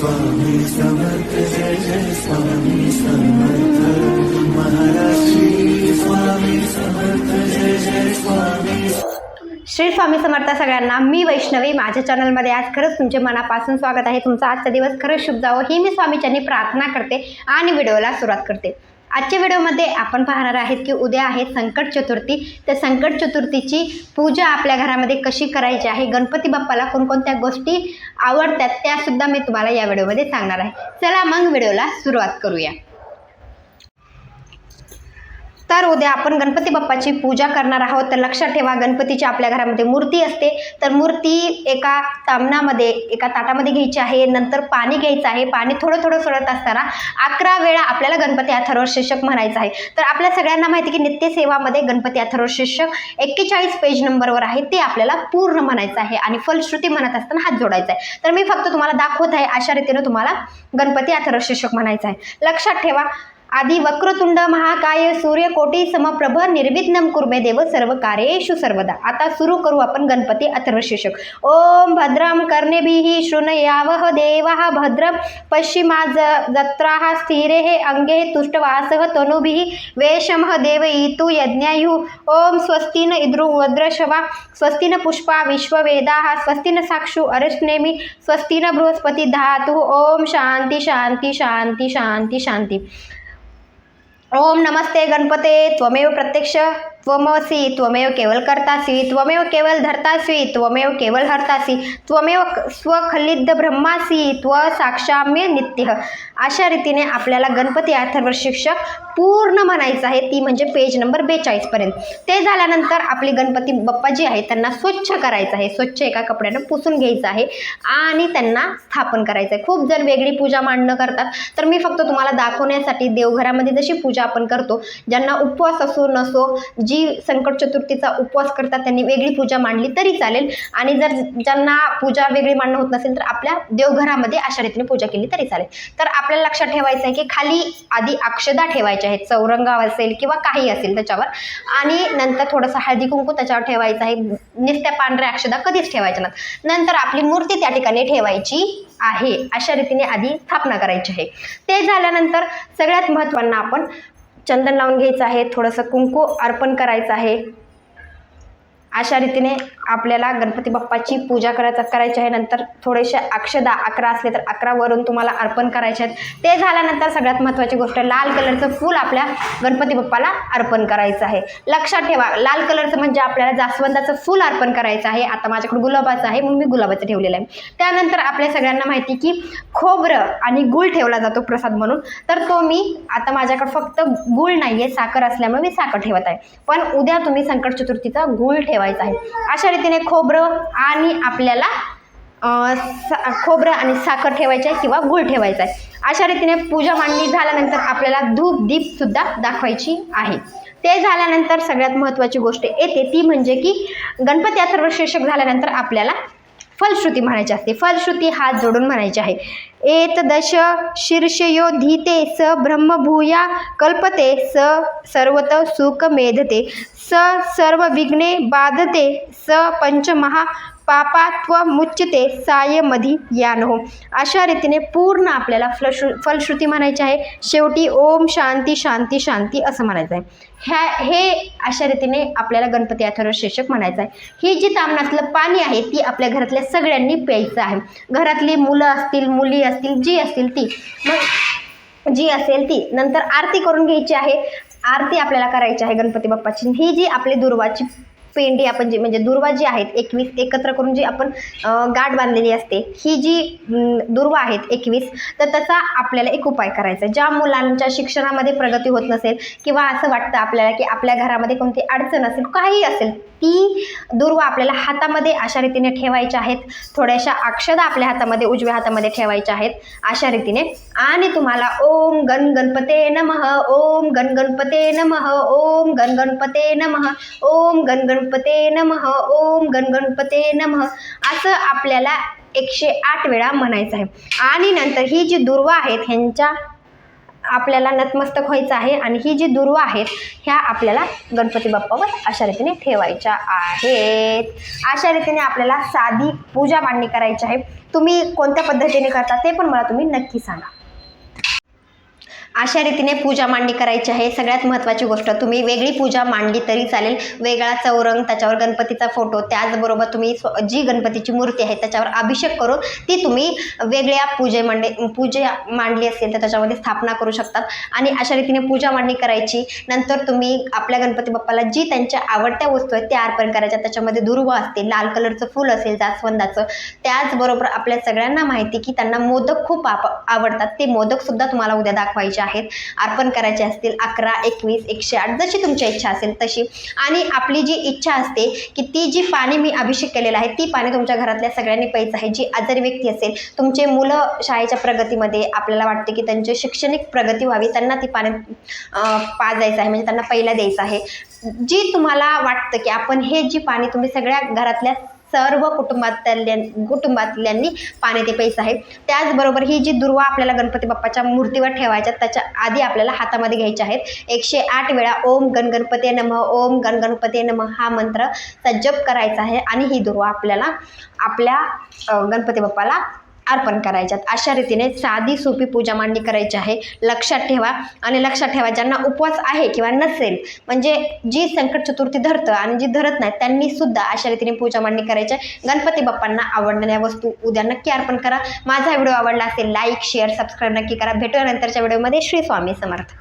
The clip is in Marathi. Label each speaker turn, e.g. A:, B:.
A: स्वामी समर्थ जय जय स्वामी समर्थ. महाराज श्री स्वामी समर्थ जय जय स्वामी
B: श्री स्वामी समर्थ सगळ्यांना मी वैष्णवी माझ्या चॅनलमध्ये आज खरंच तुमचे मनापासून स्वागत आहे. तुमचा आजचा दिवस खरंच शुभ जावं ही मी स्वामीच्यांनी प्रार्थना करते आणि व्हिडिओला सुरुवात करते. आजच्या व्हिडिओमध्ये आपण पाहणार आहेत की उद्या आहे संकट चतुर्थी. तर संकट चतुर्थीची पूजा आपल्या घरामध्ये कशी करायची आहे? गणपती बाप्पाला कोणकोणत्या गोष्टी आवडतात त्यासुद्धा मी तुम्हाला या व्हिडिओमध्ये सांगणार आहे. चला मग व्हिडिओला सुरुवात करूया. तर उद्या आपण गणपती बाप्पाची पूजा करणार आहोत. तर लक्षात ठेवा गणपतीची आपल्या घरामध्ये मूर्ती असते. तर मूर्ती एका तामणामध्ये एका ताटामध्ये घ्यायची आहे. नंतर पाणी घ्यायचं आहे. पाणी थोडं थोडं सोडत असताना अकरा वेळा आपल्याला गणपती अथर्व शीर्षक म्हणायचं आहे. तर आपल्या सगळ्यांना माहिती की नित्यसेवामध्ये गणपती अथर्व शीर्षक एक्केचाळीस पेज नंबरवर आहे. ते आपल्याला पूर्ण म्हणायचं आहे आणि फलश्रुती म्हणत असताना हात जोडायचा आहे. तर मी फक्त तुम्हाला दाखवत आहे अशा रीतीनं तुम्हाला गणपती अथर्व शीर्षक म्हणायचं आहे. लक्षात ठेवा आदि वक्रतुंड महाकाय सूर्यकोटी समप्रभ निर्विघ्नम कुर्मे देव सर्व कार्येषु सर्वदा. आता सुरू करू आपण गणपती अथर्वशीर्षक. ओम भद्रम कर्णेभिः शृणयावह देवाः भद्रम पश्चिमा ज जत्राः स्थिरे हे अंगे तुष्टवासः तनुभिः वेशमः देवयितु यज्ञायु. ओम स्वस्तिन इद्रु वद्रशवा स्वस्तिन पुष्पा विश्ववेदाः स्वस्तिन साक्षु अरश्नेमि स्वस्तिन बृहस्पती धातुः. ओम शांती शांती शांती शांती शांती. ओम नमस्ते गणपते त्वमेव प्रत्यक्ष त्वमसि त्वमेव केवल करतासी त्वमेव केवल धरतासी त्वमेव केवल हरतासी त्वमेव स्वखलिद्ध ब्रह्मासी त्व साक्षाम्य नित्य. अशा रीतीने आपल्याला गणपती अथर्व शिक्षक पूर्ण म्हणायचं आहे ती म्हणजे पेज नंबर बेचाळीसपर्यंत ते झाल्यानंतर आपली गणपती बाप्पा जी आहे त्यांना स्वच्छ करायचं आहे. स्वच्छ एका कपड्यानं पुसून घ्यायचं आहे आणि त्यांना स्थापन करायचं आहे. खूप जण वेगळी पूजा मांडणं करतात. तर मी फक्त तुम्हाला दाखवण्यासाठी देवघरामध्ये जशी पूजा आपण करतो ज्यांना उपवास असो नसो जी संकट चतुर्थीचा उपवास करतात त्यांनी वेगळी पूजा मांडली तरी चालेल. आणि जर ज्यांना पूजा वेगळी मांडणं होत नसेल तर आपल्या देवघरामध्ये अशा रीतीने पूजा केली तरी चालेल. तर आपल्याला लक्षात ठेवायचं आहे की खाली आधी अक्षदा ठेवायची ठेवायचे आहेत चौरंगा असेल किंवा काही असेल त्याच्यावर. आणि नंतर थोडंसं हळदी कुंकू त्याच्यावर ठेवायचं आहे. नुसत्या पांढऱ्या अक्षदा कधीच ठेवायच्या नाहीत. नंतर आपली मूर्ती त्या ठिकाणी ठेवायची आहे. अशा रीतीने आधी स्थापना करायची आहे. ते झाल्यानंतर सगळ्यात महत्त्वांना आपण चंदन लावून घ्यायचं आहे. थोडंसं कुंकू अर्पण करायचं आहे. अशा रीतीने आपल्याला गणपती बाप्पाची पूजा करायचं करायची आहे. नंतर थोडेसे अक्षदा अकरा असले तर अकरा वरून तुम्हाला अर्पण करायचे आहेत. ते झाल्यानंतर सगळ्यात महत्त्वाची गोष्ट लाल कलरचं फूल आपल्या गणपती बाप्पाला अर्पण करायचं आहे. लक्षात ठेवा लाल कलरचं म्हणजे आपल्याला जास्वंदाचं फूल अर्पण करायचं आहे. आता माझ्याकडे गुलाबाचं आहे म्हणून मी गुलाबाचं ठेवलेलं आहे. त्यानंतर आपल्या सगळ्यांना माहिती की खोबरं आणि गुळ ठेवला जातो प्रसाद म्हणून. तर तो मी आता माझ्याकडे फक्त गुळ नाही आहे साखर असल्यामुळे मी साखर ठेवत आहे. पण उद्या तुम्ही संकट चतुर्थीचा गुळ ठेवायचा आहे. अशा पद्धतीने खोबरं आणि आपल्याला खोबरं आणि साखर ठेवायचं आहे किंवा गुळ ठेवायचा आहे. अशा रीतीने पूजा मांडणी झाल्यानंतर आपल्याला धूप दीपसुद्धा दाखवायची आहे. ते झाल्यानंतर सगळ्यात महत्त्वाची गोष्ट येते ती म्हणजे की गणपती अथर्व शीर्षक झाल्यानंतर आपल्याला फलश्रुती म्हणायची असते. फलश्रुती हात जोडून म्हणायची आहे. एत दश शीर्षयोधीते स ब्रह्मभूया कल्पते स सर्वत सुख मेधते स सर्व विघ्ने बाधते स पंचमहा पापात्व मुच्यते सायमधी यानो अशा रीतीने पूर्ण आपल्याला फलश्रु फलश्रुती म्हणायची आहे. शेवटी ओम शांती शांती शांती असं म्हणायचं आहे. ह्या हे अशा रीतीने आपल्याला गणपती अथर्व शीर्षक म्हणायचं आहे. ही जी तामणातलं पाणी आहे ती आपल्या घरातल्या सगळ्यांनी प्यायचं आहे. घरातली मुलं असतील मुली असतील जी असतील ती मग जी असेल ती नंतर आरती करून घ्यायची आहे. आरती आपल्याला करायची आहे गणपती बाप्पाची. ही जी आपली दुर्वाची पेंडी आपण जी म्हणजे दुर्वा जी आहेत एकवीस एकत्र करून जी आपण गाठ बांधलेली असते ही जी दुर्वा आहेत एकवीस तर त्याचा आपल्याला एक उपाय करायचा ज्या मुलांच्या शिक्षणामध्ये प्रगती होत नसेल किंवा असं वाटतं आपल्याला की आपल्या घरामध्ये कोणती अडचण असेल काही असेल ती दुर्वा आपल्याला हातामध्ये अशा रीतीने ठेवायच्या आहेत. थोड्याशा अक्षदा आपल्या हातामध्ये उजव्या हातामध्ये ठेवायच्या आहेत अशा रीतीने. आणि तुम्हाला ओम गण गणपते नमः ओम गण गणपते नमः ओम गण गणपते नमः ओम गण गणपते नमः. ओम गण गणपते नमः. असं आपल्याला एकशे आठ वेळा म्हणायचं आहे. आणि नंतर ही जी दुर्वा आहेत ह्यांच्या आपल्याला नतमस्तक व्हायचं आहे. आणि ही जी दुर्वा आहेत ह्या आपल्याला गणपती बाप्पावर अशा रीतीने ठेवायच्या आहेत. अशा रीतीने आपल्याला साधी पूजा मांडणी करायची आहे. तुम्ही कोणत्या पद्धतीने करता ते पण मला तुम्ही नक्की सांगा. अशा रीतीने पूजा मांडणी करायची आहे. सगळ्यात महत्त्वाची गोष्ट तुम्ही वेगळी पूजा मांडली तरी चालेल. वेगळा चौरंग त्याच्यावर गणपतीचा फोटो त्याचबरोबर तुम्ही स्व जी गणपतीची मूर्ती आहे त्याच्यावर अभिषेक करून ती तुम्ही वेगळ्या पूजे मांडे पूजे मांडली असेल तर त्याच्यामध्ये स्थापना करू शकतात. आणि अशा रीतीने पूजा मांडणी करायची. नंतर तुम्ही आपल्या गणपती बाप्पाला जी त्यांच्या आवडत्या वस्तू आहेत त्या अर्पण करायच्या. त्याच्यामध्ये दुर्वा असते लाल कलरचं फूल असेल जास्वंदाचं. त्याचबरोबर आपल्या सगळ्यांना माहिती की त्यांना मोदक खूप आप आवडतात. ते मोदकसुद्धा तुम्हाला उद्या दाखवायचे आहेत अर्पण करायचे असतील अकरा एकवीस एकशे आठ जशी तुमची इच्छा असेल तशी. आणि आपली जी इच्छा असते की ती जी पाणी मी अभिषेक केलेलं आहे ती पाणी तुमच्या घरातल्या सगळ्यांनी प्यायचं आहे. जी आजारी व्यक्ती असेल तुमचे मुलं शाळेच्या प्रगतीमध्ये आपल्याला वाटते की त्यांची शैक्षणिक प्रगती व्हावी त्यांना ती पाणी अं, पाजायचं आहे म्हणजे त्यांना पहिला द्यायचं आहे. जी तुम्हाला वाटतं की आपण हे जी पाणी तुम्ही सगळ्या घरातल्या सर्व कुटुंबातल्या कुटुंबातल्यांनी पाणी ते प्यायचं आहे त्याचबरोबर ही जी दुर्वा आपल्याला गणपती बाप्पाच्या मूर्तीवर ठेवायच्या त्याच्या आधी आपल्याला हातामध्ये घ्यायच्या आहेत. एकशे आठ वेळा ओम गणगणपती नम ओम गणगणपती नम हा मंत्र जप करायचा आहे. आणि ही दुर्वा आपल्याला आपल्या गणपती बाप्पाला अर्पण करायच्यात. अशा रीतीने साधी सोपी पूजा मांडणी करायची आहे. लक्षात ठेवा आणि लक्षात ठेवा ज्यांना उपवास आहे किंवा नसेल म्हणजे जी संकट चतुर्थी धरतं आणि जी धरत नाही त्यांनी सुद्धा अशा रीतीने पूजा मांडणी करायची आहे. गणपती बाप्पांना आवडणाऱ्या वस्तू उद्या नक्की अर्पण करा. माझा व्हिडिओ आवडला असेल लाईक शेअर सबस्क्राईब नक्की करा. भेटूया नंतरच्या व्हिडिओमध्ये. श्री स्वामी समर्थ.